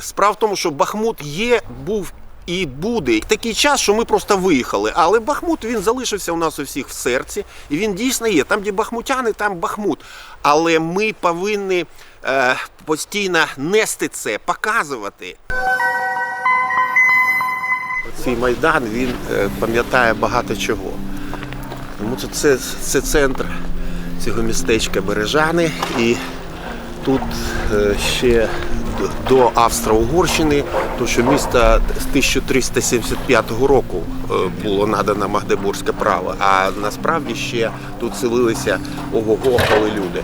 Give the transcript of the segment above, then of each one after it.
Справа в тому, що Бахмут є, був і буде такий час, що ми просто виїхали. Але Бахмут він залишився у нас у всіх в серці, і він дійсно є. Там, де бахмутяни, там Бахмут. Але ми повинні е, постійно нести це, показувати. Цей майдан він е, пам'ятає багато чого. Тому що це, це центр цього містечка Бережани. І тут е, ще до- Австро-Угорщини, тому що місто з 1375 року е, було надано Магдебурзьке право, а насправді ще тут селилися ого-го коли люди.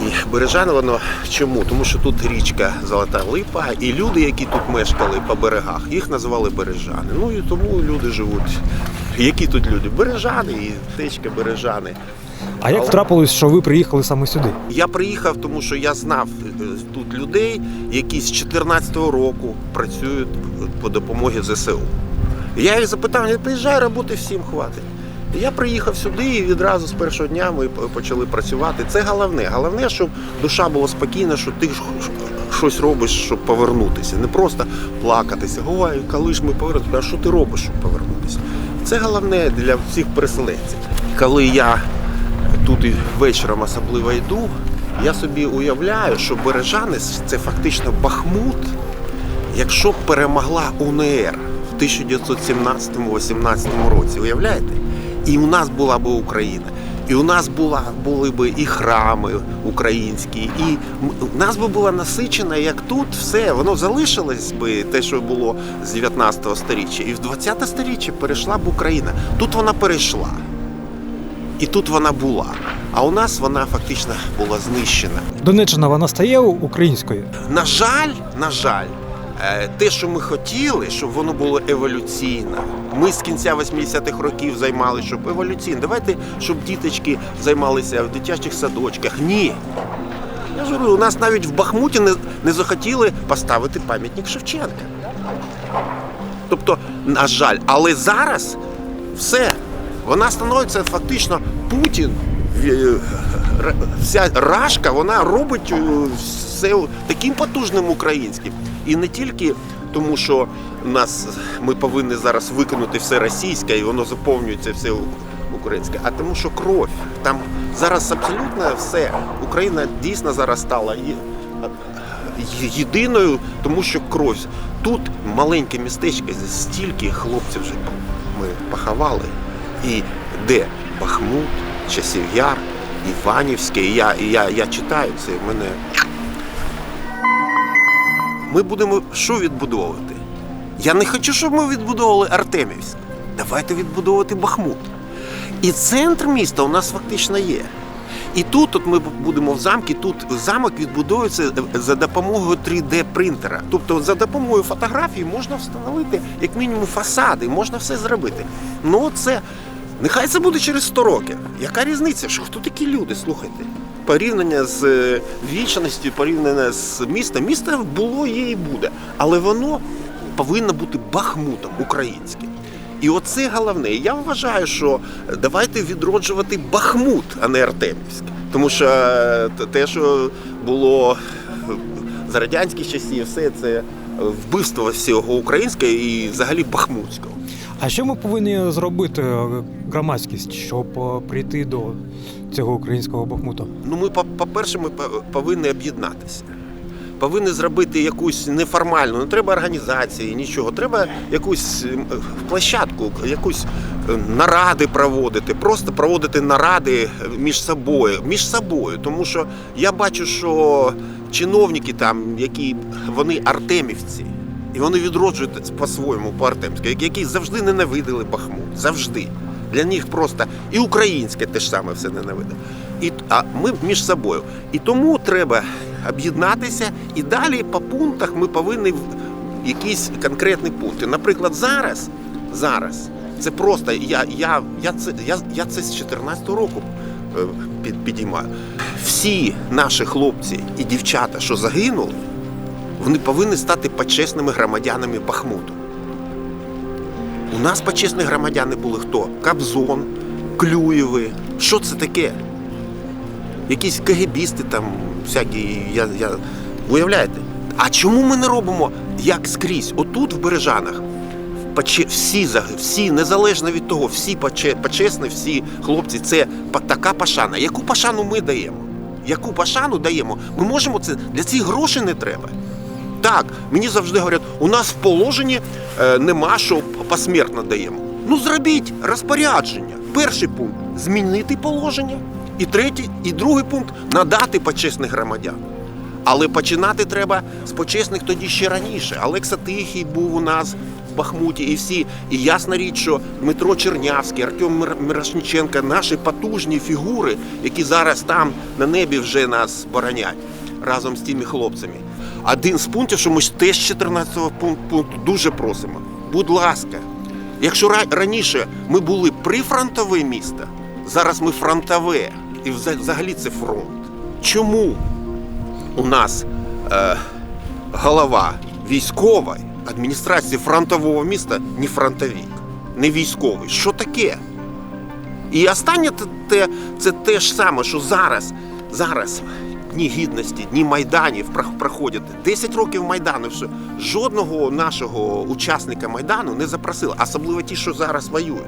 І Бережани воно чому? Тому що тут річка Золота Липа, і люди, які тут мешкали по берегах, їх називали Бережани. Ну і тому люди живуть. Які тут люди? Бережани і течка Бережани. А як трапилось, що ви приїхали саме сюди? Я приїхав, тому що я знав е, тут людей, які з 14-го року працюють по допомозі ЗСУ. Я їх запитав, приїжджай, роботи всім хватить. Я приїхав сюди і відразу з першого дня ми почали працювати. Це головне. Головне, щоб душа була спокійна, що ти щось робиш, щоб повернутися. Не просто плакатися. Ой, коли ж ми повернемося, а що ти робиш, щоб повернутися? Це головне для всіх переселенців. Коли я тут вечором особливо йду, я собі уявляю, що Бережани це фактично Бахмут, якщо б перемогла УНР в 1917-18 році. Уявляєте? І у нас була б Україна. І у нас була, були б і храми українські, і у нас би була насичена, як тут все, воно залишилось би те, що було з 19 століття. І в 20 століття перейшла б Україна. Тут вона перейшла. І тут вона була. А у нас вона фактично була знищена. Донеччина вона стає українською. На жаль, на жаль, е, те, що ми хотіли, щоб воно було еволюційно. Ми з кінця 80-х років займалися, щоб еволюційно. Давайте, щоб діточки займалися в дитячих садочках. Ні. Я ж говорю, у нас навіть в Бахмуті не, не захотіли поставити пам'ятник Шевченка. Тобто, на жаль, але зараз все. Вона становиться фактично Путін. е, р- Вся рашка вона робить е, все таким потужним українським. І не тільки тому, що нас ми повинні зараз викинути все російське, і воно заповнюється все українське, а тому, що кров. Там зараз абсолютно все. Україна дійсно зараз стала єдиною, тому що кров. Тут маленьке містечко, стільки хлопців вже ми поховали. І де Бахмут, Часів Яр, Іванівське. І я, і я, я читаю це, в мене. Ми будемо що відбудовувати? Я не хочу, щоб ми відбудовували Артемівськ. Давайте відбудовувати Бахмут. І центр міста у нас фактично є. І тут от ми будемо в замку, тут замок відбудовується за допомогою 3D-принтера. Тобто за допомогою фотографії можна встановити як мінімум фасади, можна все зробити. Ну це нехай це буде через 100 років. Яка різниця? Що хто такі люди? Слухайте. Порівняння з е, вічністю, порівняння з містом. Місто було, є і буде. Але воно повинно бути бахмутом українським. І оце головне. Я вважаю, що давайте відроджувати Бахмут, а не Артемівськ. Тому що е, те, що було за радянських часів, все це вбивство всього українського і взагалі бахмутського. А що ми повинні зробити е, громадськість, щоб е, прийти до цього українського Бахмута? Ну, ми, по- по-перше, ми по- повинні об'єднатися. Повинні зробити якусь неформальну, не треба організації, нічого. Треба якусь е, площадку, якусь наради проводити, просто проводити наради між собою, між собою. Тому що я бачу, що чиновники там, які вони артемівці, і вони відроджують по-своєму по артемськи, які завжди ненавидили Бахмут. Завжди. Для них просто і українське те ж саме все ненавидить. І, а ми між собою. І тому треба об'єднатися, і далі по пунктах ми повинні якісь конкретні пункти. Наприклад, зараз, зараз це просто я, я, я, це, я, я це з 14-го року е, під, підіймаю. Всі наші хлопці і дівчата, що загинули, вони повинні стати почесними громадянами Бахмуту. У нас почесні громадяни були хто? Кобзон, Клюєви. Що це таке? Якісь КГБісти там, всякі, я, я... уявляєте? А чому ми не робимо як скрізь? Отут, в Бережанах, всі, всі, незалежно від того, всі почесні, всі хлопці, це така пашана. Яку пашану ми даємо? Яку пашану даємо? Ми можемо це для цих грошей не треба. Так, мені завжди говорять, у нас в положенні е, нема, що посмертно даємо. Ну зробіть розпорядження. Перший пункт змінити положення. І третій, і другий пункт надати почесних громадян. Але починати треба з почесних тоді ще раніше. Олекса Тихий був у нас в Бахмуті, і всі. І ясна річ, що Дмитро Чернявський, Артем Мир- Мирошниченко, наші потужні фігури, які зараз там на небі вже нас боронять разом з тими хлопцями. Один з пунктів, що ми теж 14 пункту, дуже просимо. Будь ласка, якщо раніше ми були прифронтове місто, зараз ми фронтове. І взагалі це фронт. Чому? у нас е, голова військової адміністрації фронтового міста не фронтовик, не військовий. Що таке? І останнє те, це те ж саме, що зараз, зараз дні гідності, дні майданів прох- проходять 10 років майдану. Все. Жодного нашого учасника майдану не запросили, особливо ті, що зараз воюють.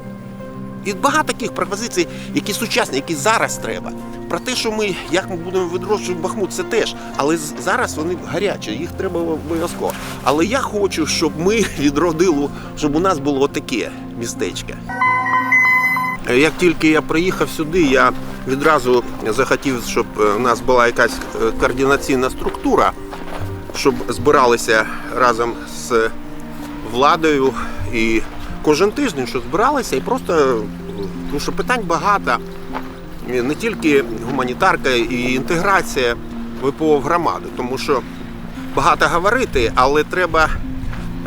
І багато таких пропозицій, які сучасні, які зараз треба. Про те, що ми як ми будемо відроджувати Бахмут, це теж. Але зараз вони гарячі, їх треба обов'язково. Але я хочу, щоб ми відродили, щоб у нас було таке містечко. Як тільки я приїхав сюди, я відразу захотів, щоб е, у нас була якась е, координаційна структура, щоб збиралися разом з владою і кожен тиждень, що збиралися, і просто тому що питань багато. Не тільки гуманітарка і інтеграція ВПО в громаду, тому що багато говорити, але треба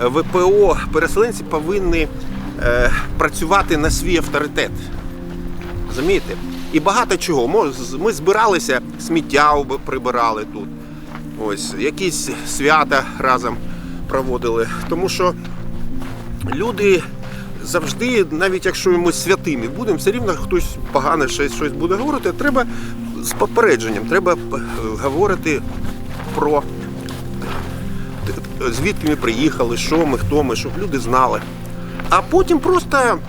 е, ВПО переселенці повинні працювати на свій авторитет. Розумієте? І багато чого. Ми збиралися, сміття прибирали тут. Ось, якісь свята разом проводили. Тому що люди завжди, навіть якщо ми святими будемо, все рівно хтось погане щось, щось буде говорити. Треба з попередженням, треба е, говорити про т- звідки ми приїхали, що ми, хто ми, щоб люди знали. А потім просто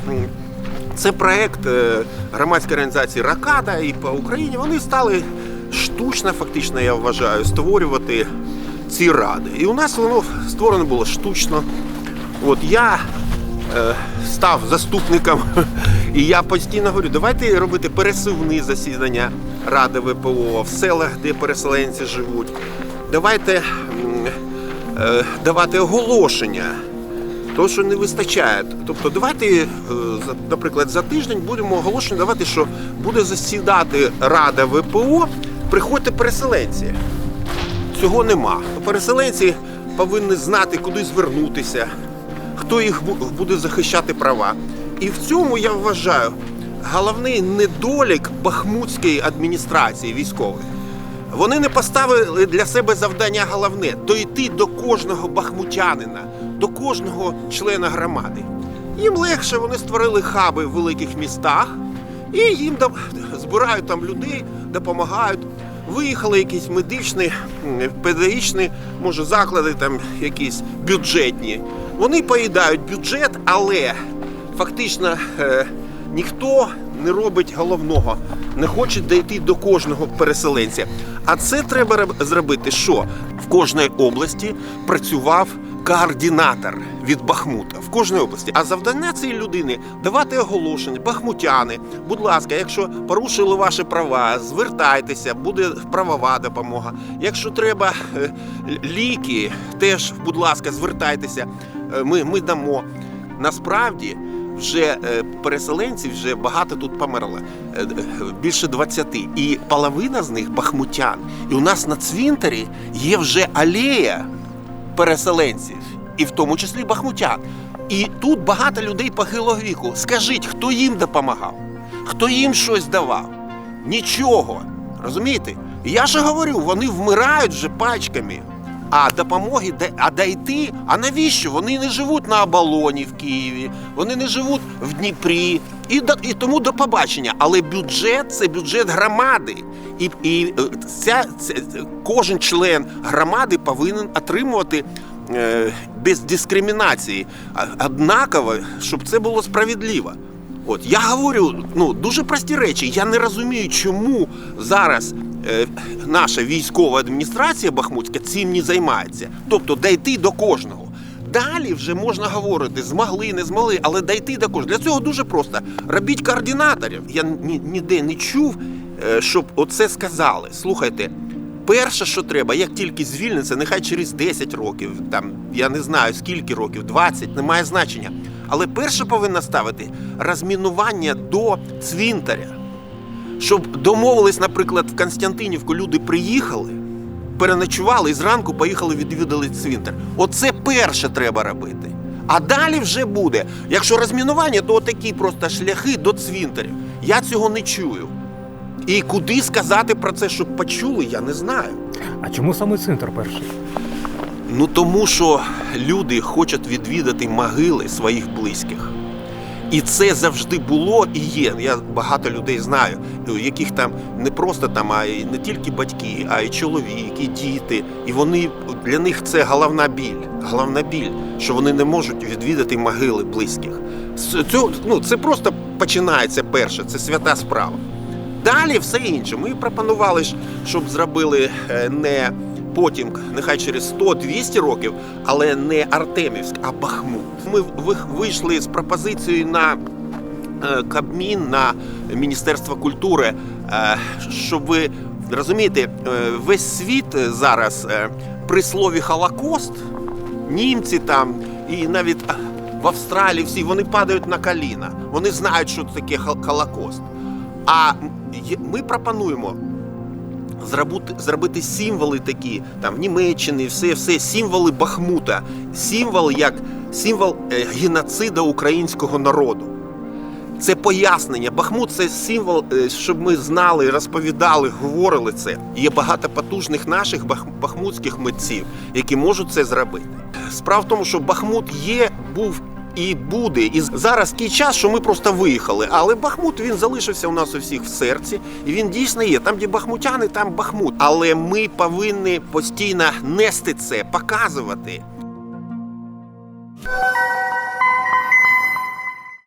це проект е, громадської організації Ракада і по Україні. Вони стали штучно, фактично, я вважаю, створювати ці ради. І у нас воно створено було штучно. От я е, став заступником, і я постійно говорю, давайте робити пересувні засідання Ради ВПО в селах, де переселенці живуть. Давайте е, давати оголошення. То, що не вистачає. Тобто, давайте, е, наприклад, за тиждень будемо оголошення давати, що буде засідати Рада ВПО, приходьте переселенці. Цього нема. Переселенці повинні знати, куди звернутися, хто їх буде захищати права. І в цьому я вважаю головний недолік бахмутської адміністрації військової. Вони не поставили для себе завдання головне дойти до кожного бахмутянина, до кожного члена громади. Їм легше вони створили хаби в великих містах і їм збирають там людей, допомагають. Виїхали якісь медичні, педагогічні, може, заклади там якісь бюджетні. Вони поїдають бюджет, але фактично е, ніхто не робить головного, не хоче дійти до кожного переселенця. А це треба зробити, що в кожній області працював координатор від Бахмута в кожній області. А завдання цієї людини давати оголошення, бахмутяни. Будь ласка, якщо порушили ваші права, звертайтеся, буде правова допомога. Якщо треба е, ліки, теж, будь ласка, звертайтеся. Е, Ми, ми дамо. Насправді вже е, переселенців вже багато тут померло. Більше 20. І половина з них бахмутян. І у нас на цвинтарі є вже алея переселенців, і в тому числі бахмутян. І тут багато людей похилого віку. Скажіть, хто їм допомагав? Хто їм щось давав? Нічого. Розумієте? Я ж говорю, вони вмирають вже пачками. А допомоги, де- а дойти, а навіщо? Вони не живуть на оболоні в Києві, вони не живуть в Дніпрі. І, і тому до побачення. Але бюджет це бюджет громади. І, і е, ця, ця, кожен член громади повинен отримувати е, без дискримінації, однаково, щоб це було справедливо. От я говорю ну дуже прості речі. Я не розумію, чому зараз е, наша військова адміністрація Бахмутська цим не займається. Тобто дійти до кожного. Далі вже можна говорити, змогли, не змогли, але дійти до кожного. Для цього дуже просто. Робіть координаторів. Я ні, ніде не чув, щоб оце сказали. Слухайте, перше, що треба, як тільки звільниться, нехай через 10 років, там я не знаю скільки років, 20, немає значення. Але перше повинна ставити розмінування до цвинтаря. Щоб домовились, наприклад, в Константинівку люди приїхали, переночували і зранку поїхали відвідали цвинтар. Оце перше треба робити. А далі вже буде. Якщо розмінування, то такі просто шляхи до цвинтаря. Я цього не чую. І куди сказати про це, щоб почули, я не знаю. А чому саме центр перший? Ну тому що люди хочуть відвідати могили своїх близьких. І це завжди було і є. Я багато людей знаю, яких там не просто там, а й не тільки батьки, а й чоловік, і діти. І вони для них це головна біль. Головна біль, що вони не можуть відвідати могили близьких. Цього, ну, це просто починається перше, це свята справа. Далі все інше. Ми пропонували, щоб зробили е, не потім, нехай через 100-200 років, але не Артемівськ, а Бахмут. Ми ви- вийшли з пропозицією на е, Кабмін, на Міністерство культури, е, щоб ви розумієте, весь світ зараз при слові Холокост, німці там і навіть в Австралії всі вони падають на коліна. Вони знають, що таке хол- Холокост. А ми пропонуємо зробити, зробити символи такі, там в Німеччині, все, все, символи Бахмута, символ як символ е, геноцида українського народу. Це пояснення. Бахмут це символ, е, щоб ми знали, розповідали, говорили це. Є багато потужних наших бахмутських митців, які можуть це зробити. Справа в тому, що Бахмут є, був і буде. І зараз такий час, що ми просто виїхали. Але Бахмут він залишився у нас у всіх в серці, і він дійсно є. Там, де бахмутяни, там Бахмут. Але ми повинні постійно нести це, показувати.